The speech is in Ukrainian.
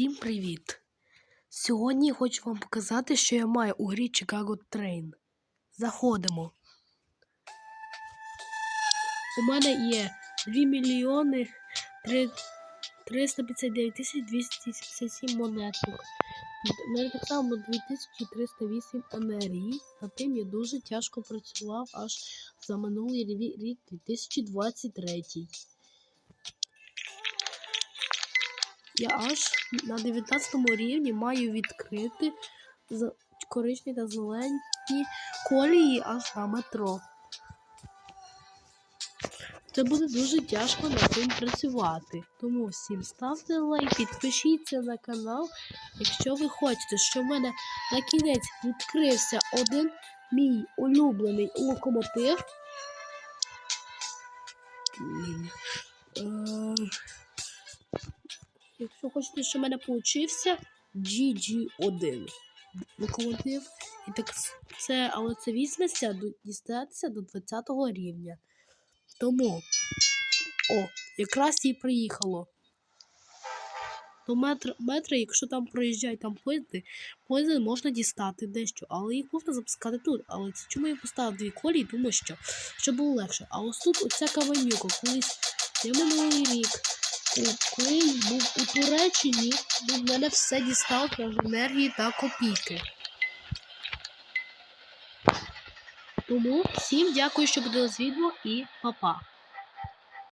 Всім привіт! Сьогодні я хочу вам показати, що я маю у грі Chicago Train. Заходимо. У мене є 2 мільйони 359 тисяч 277 монеток. Мене так само 2308 енергії. Над тим я дуже тяжко працював аж за минулий рік 2023. Я аж на 19 рівні маю відкрити коричневі та зелені колії аж на метро. Це буде дуже тяжко над цим працювати. Тому всім ставте лайк, підпишіться на канал, якщо ви хочете, щоб в мене на кінець відкрився один мій улюблений локомотив. Якщо хочете, щоб в мене получився GG1 локомотив. І так це, але це візьметься дістатися до 20 рівня. Тому, о, якраз і приїхало. До метра, метра, якщо там проїжджають там поїзди, поїзди можна дістати дещо, але їх можна запускати тут. Але це чому я поставив дві колії, тому що щоб було легше. А ось тут оця каванюка, колись я минулий рік. Коли був у Туреччині, в мене все дістав в енергії та копійки. Тому всім дякую, що подивились відео і па-па.